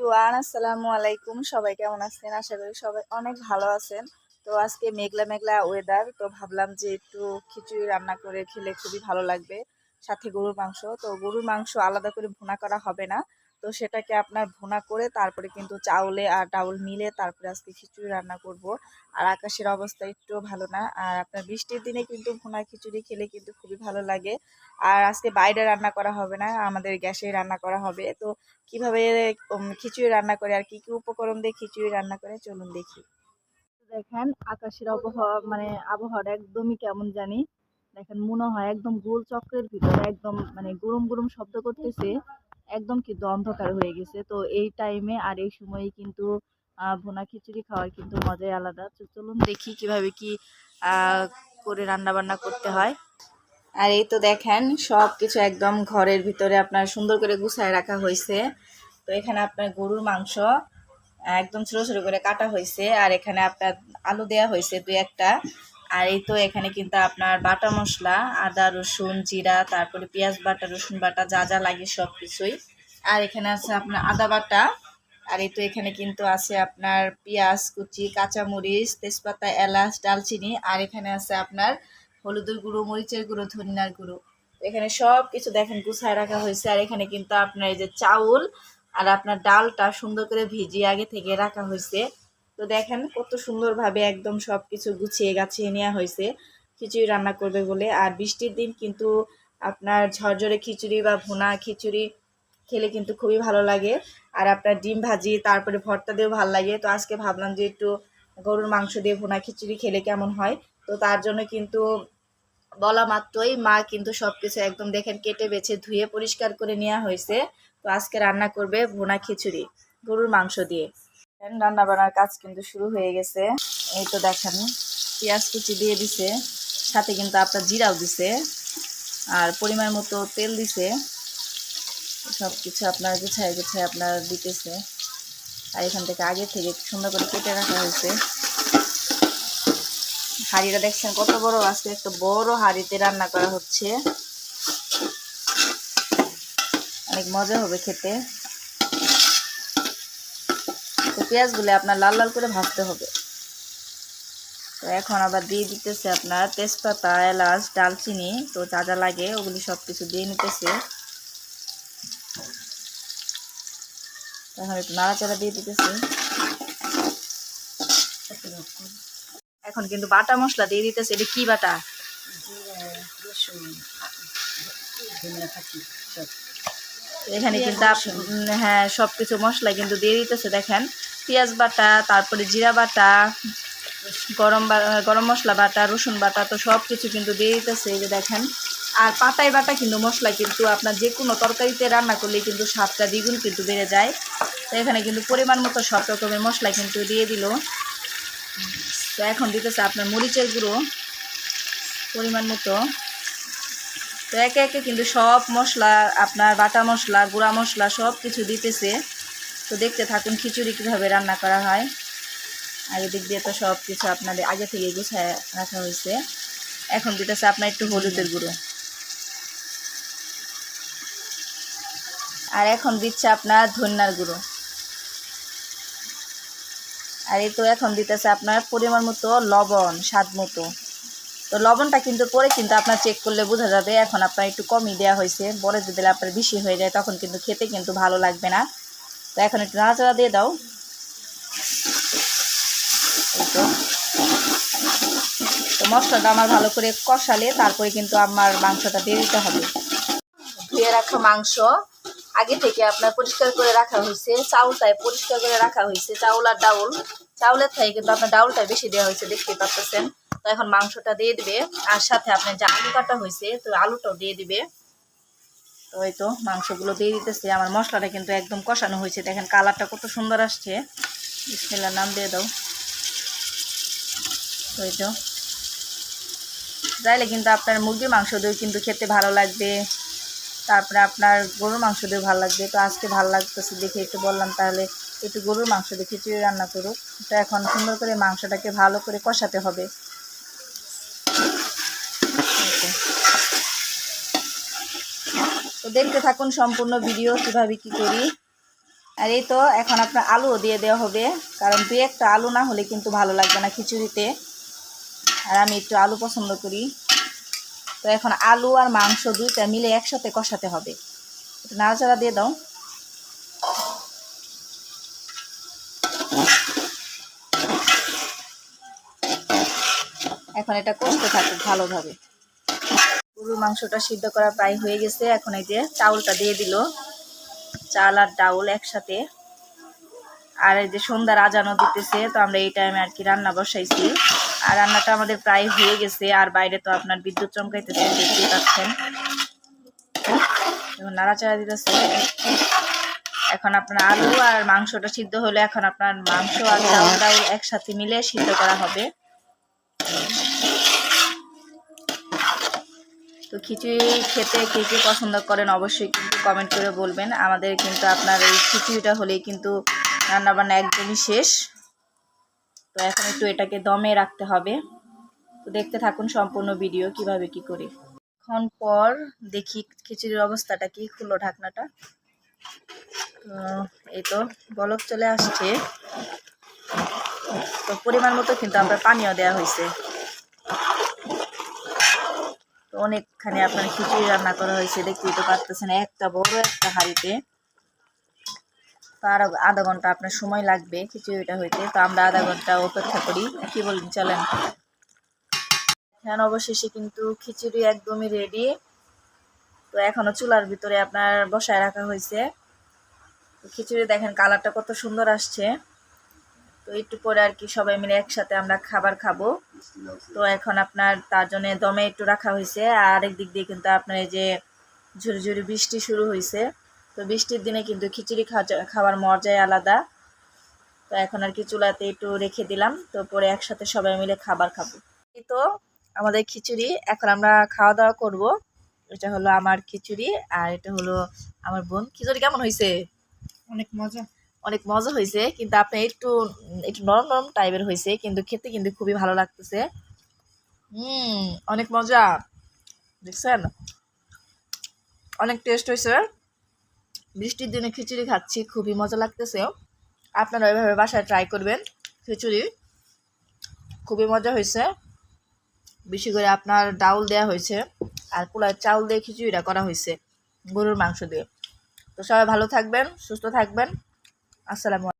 Everyone, আসসালামু আলাইকুম। সবাই কেমন আছেন? আশা করি সবাই অনেক ভালো আছেন। তো আজকে মেঘলা মেঘলা ওয়েদার তো ভাবলাম যে একটু খিচুড়ি রান্না করে খেলে খুবই ভালো লাগবে। সাথে গরুর মাংস, তো গরুর মাংস আলাদা করে ভুনা করা হবে না। তো সেটাকে আপনার ভুনা করে তারপরে কিন্তু চাউলে আর ডাউল মিলে তারপরে আজকে খিচুড়ি রান্না করব। আর আকাশের অবস্থা একটুও ভালো না। আর আপনার বৃষ্টির দিনে কিন্তু ভুনা খিচুড়ি খেলে কিন্তু খুবই ভালো লাগে। আর আজকে বাইরে রান্না করা হবে না, আমাদের গ্যাসে রান্না করা হবে। তো কীভাবে খিচুড়ি রান্না করে আর কি কি উপকরণ দিয়ে খিচুড়ি রান্না করে চলুন দেখি। দেখেন, আকাশের আবহাওয়া মানে আবহাওয়াটা একদমই কেমন জানি। দেখেন, মনে হয় একদম গোল চক্রের ভিতরে একদম মানে গরম গরম শব্দ করতেছে। একদম কিন্তু অন্ধকার হয়ে গেছে। তো এই টাইমে আর এই সময়ে কিন্তু ভুনা খিচুড়ি খাওয়ার কিন্তু মজাই আলাদা। তো চলুন দেখি কীভাবে কি করে রান্না বান্না করতে হয়। আর এই তো দেখেন সব কিছু একদম ঘরের ভিতরে আপনার সুন্দর করে গুছায় রাখা হয়েছে। তো এখানে আপনার গরুর মাংস, একদম ছোটো ছোটো করে কাটা হয়েছে। আর এখানে আপনার আলু দেওয়া হয়েছে দুই একটা। আর এই তো এখানে কিন্তু আপনার বাটা মশলা, আদা, রসুন, জিরা, তারপরে পেঁয়াজ বাটা, রসুন বাটা, যা যা লাগে সব কিছুই আর এখানে আছে আপনার আদা বাটা, আর এই তো এখানে কিন্তু আছে আপনার পেঁয়াজ, কুচি, কাঁচামরিচ, তেজপাতা, এলাচ, ডালচিনি, আর এখানে আছে আপনার হলুদের গুঁড়ো, মরিচের গুঁড়ো, ধনিয়ার গুঁড়ো। এখানে সব কিছু দেখেন গুছায় রাখা হয়েছে। আর এখানে কিন্তু আপনার এই যে চাউল আর আপনার ডালটা সুন্দর করে ভিজিয়ে আগে থেকে রাখা হয়েছে। তো দেখেন কত সুন্দরভাবে একদম সব কিছু গুছিয়ে গাছিয়ে নেওয়া হয়েছে। খিচুড়ি রান্না করবে বলে। আর বৃষ্টির দিন কিন্তু আপনার ঝরঝরে খিচুড়ি বা ভুনা খিচুড়ি খেলে কিন্তু খুবই ভালো লাগে। আর আপনার ডিম ভাজি, তারপরে ভর্তা দিয়েও ভালো লাগে। তো আজকে ভাবলাম যে একটু গরুর মাংস দিয়ে ভুনা খিচুড়ি খেলে কেমন হয়? তো তার জন্য কিন্তু বলা মাত্রই মা কিন্তু সব কিছু একদম দেখেন কেটে বেছে ধুয়ে পরিষ্কার করে নেওয়া হয়েছে। তো আজকে রান্না করবে ভুনা খিচুড়ি, গরুর মাংস দিয়ে। রান্না বান্নার কাজ কিন্তু শুরু হয়ে গেছে। এই তো দেখেন, পেঁয়াজ কুচি দিয়ে দিছে, সাথে কিন্তু আপনার জিরাও দিছে, আর পরিমাণ মতো তেল দিছে। সব কিছু আপনার গুছায় গুছায় আপনার দিতেছে। আর এখান থেকে আগে থেকে সুন্দর করে কেটে রাখা হয়েছে। হাঁড়িটা দেখছেন, কত বড়? আজকে একটা বড় হাঁড়িতে রান্না করা হচ্ছে। অনেক মজা হবে খেতে। তো পেঁয়াজগুলো আপনার লাল লাল করে ভাজতে হবে। তো এখন আবার দিয়ে দিতেছে আপনার তেজপাতা, এলাচ, ডালচিনি, তো যা যা লাগে ওগুলি সব কিছু দিয়ে নিতেছে। এখন একটু নাড়াচাড়া দিয়ে দিতেছে। এখন কিন্তু বাটা মশলা দিয়ে দিতেছে, এটা কি বাটা? এখানে কিন্তু হ্যাঁ সব কিছু মশলা কিন্তু দিয়ে দিতেছে, দেখেন। পেঁয়াজ বাটা, তারপরে জিরা বাটা, গরম গরম মশলা বাটা, রসুন বাটা, তো সব কিছু কিন্তু দিয়ে দিতেছে এই যে দেখেন। আর পাতায় বাটা কিন্তু মশলা কিন্তু আপনার যে কোনো তরকারিতে রান্না করলে কিন্তু স্বাদটা দ্বিগুণ কিন্তু বেড়ে যায়। তো এখানে কিন্তু পরিমাণ মতো সব রকমের মশলা কিন্তু দিয়ে দিল। তো এখন দিতেছে আপনার মরিচের গুঁড়ো, পরিমাণ মতো। তো একে একে কিন্তু সব মশলা, আপনার বাটা মশলা, গুঁড়া মশলা সব কিছু দিতেছে। তো দেখতে থাকুন খিচুড়ি কীভাবে রান্না করা হয়। আর এদিক দিয়ে তো সব কিছু আপনাদের আগে থেকে গুছায় রাখা হয়েছে। এখন দিতেছে আপনার একটু হলুদের গুঁড়ো। আর এখন দিচ্ছে আপনার ধন্যার গুঁড়ো। আর এই তো এখন দিতেছে আপনার পরিমাণ মতো লবণ, স্বাদ মতো। তো লবণটা কিন্তু পরে কিন্তু আপনার চেক করলে বোঝা যাবে, এখন আপনার একটু কমই দেওয়া হয়েছে। পরে যদি আপনার বেশি হয়ে যায়, তখন কিন্তু খেতে কিন্তু ভালো লাগবে না। তো এখন একটু নাড়াচাড়া দিয়ে দাও। তো। মশলাটা আমার ভালো করে কষালে তারপরে কিন্তু আমার মাংসটা দিয়ে দিতে হবে। ধুয়ে রাখা মাংস আগে থেকে আপনার পরিষ্কার করে রাখা হয়েছে, চাউলটাই পরিষ্কার করে রাখা হয়েছে, চাউল আর ডাউল। চাউলের থেকে কিন্তু আপনার ডাউলটা বেশি দেওয়া হয়েছে দেখতে পাচ্ছেন তো এখন মাংসটা দিয়ে দিবে, আর সাথে আপনার যে আলু কাটা হয়েছে, তো আলুটাও দিয়ে দিবে। তো তো মাংসগুলো দিয়ে দিতেছে। আমার মশলাটা কিন্তু একদম কষানো হয়েছে। দেখেন কালারটা কত সুন্দর আসছে। বিসমিল্লার নাম দিয়ে দাও। এই তো। চাইলে কিন্তু আপনার মুরগির মাংস দিয়েও কিন্তু খেতে ভালো লাগবে। তারপরে আপনার গরুর মাংস দিয়ে ভালো লাগবে। তো আজকে ভালো লাগতেছে দেখে একটু বললাম তাহলে একটু গরুর মাংস দিয়ে খিচুড়ি রান্না করুক। তো এখন সুন্দর করে মাংসটাকে ভালো করে কষাতে হবে এই তো। তো দেখতে থাকুন সম্পূর্ণ ভিডিও, কীভাবে কি করি। আর এই তো, এখন আপনার আলুও দিয়ে দেওয়া হবে, কারণ দু একটা আলু না হলে কিন্তু ভালো লাগবে না খিচুড়িতে। আর আমি একটু আলু পছন্দ করি। তো এখন আলু আর মাংস দুইটা মিলে একসাথে কষাতে হবে। নাড়াচাড়া দিয়ে দাও। এখন এটা কষতে থাকুক ভালোভাবে। গরুর মাংসটা সিদ্ধ করা প্রায় হয়ে গেছে। এখন এই যে চাউলটা দিয়ে দিল। চাল আর ডাউল একসাথে। আর এই যে সন্ধ্যা রাজানো দিতেছে, তো আমরা এই টাইমে আর কি রান্না বসাইছি। আর রান্নাটা আমাদের প্রায় হয়ে গেছে, আর বাইরে তো আপনার বিদ্যুৎ চমকাইতেছে দেখতে পাচ্ছেন। এখন নাড়াচাড়া দিতেছে। এখন আপনার আলু আর মাংসটা সিদ্ধ হলে এখন আপনার মাংস আর চাউল, ডাউল একসাথে মিলে সিদ্ধ করা হবে। তো খিচুড়ি খেতে কে কে পছন্দ করেন অবশ্যই কিন্তু কমেন্ট করে বলবেন। আমাদের কিন্তু আপনার এই খিচুড়িটা হলেই কিন্তু রান্নাবান্না একদমই শেষ। তো এখন একটু এটাকে দমে রাখতে হবে। তো দেখতে থাকুন সম্পূর্ণ ভিডিও কীভাবে কি করি। এখন পর দেখি খিচুড়ির অবস্থাটা কি খুললো ঢাকনাটা। তো এই তো বলক চলে আসছে। তো পরিমাণ মতো কিন্তু আমরা পানীয় দেওয়া হয়েছে অনেকখানি আপনার খিচুড়ি রান্না করা হয়েছে, দেখতেই তো পারতেছেন, একটা বড় একটা হাঁড়িতে। তো আরও আধা ঘণ্টা আপনার সময় লাগবে খিচুড়িটা হইতে, তো আমরা আধা ঘণ্টা অপেক্ষা করি। কি বলেন, চলেন। এখন অবশেষে কিন্তু খিচুড়ি একদমই রেডি তো এখনও চুলার ভিতরে আপনার বসায় রাখা হয়েছে। খিচুড়ি দেখেন কালারটা কত সুন্দর আসছে। তো একটু পরে আর কি সবাই মিলে একসাথে আমরা খাবার খাব। তো এখন আপনার তার জন্য দমে একটু রাখা হয়েছে। আর আরেক দিক দিয়ে কিন্তু আপনার এই যে ঝুড়ি ঝুড়ি বৃষ্টি শুরু হয়েছে। তো বৃষ্টির দিনে কিন্তু খিচুড়ি খাওয়া- খাওয়ার মজাই আলাদা। তো এখন আর কি চুলাতে একটু রেখে দিলাম। তো পরে একসাথে সবাই মিলে খাবার খাব। এই তো আমাদের খিচুড়ি। এখন আমরা খাওয়া দাওয়া করব। এটা হলো আমার খিচুড়ি। আর এটা হলো আমার বোন। খিচুড়ি কেমন হয়েছে? অনেক মজা। অনেক মজা হয়েছে, কিন্তু আপনি একটু একটু নরম নরম টাইপের হয়েছে, কিন্তু খেতে কিন্তু খুবই ভালো লাগতেছে। হুম, অনেক মজা। দেখছেন? অনেক টেস্ট হয়েছে। বৃষ্টির দিনে খিচুড়ি খাচ্ছি, খুবই মজা লাগতেছে। আপনারা এভাবে বাসায় ট্রাই করবেন খিচুড়ি। খুবই মজা হয়েছে। বেশি করে আপনার ডাউল দেওয়া হয়েছে, আর পোলার চাউল দিয়ে খিচুড়িটা করা হয়েছে, গরুর মাংস দিয়ে। তো সবাই ভালো থাকবেন, সুস্থ থাকবেন। আসসালামু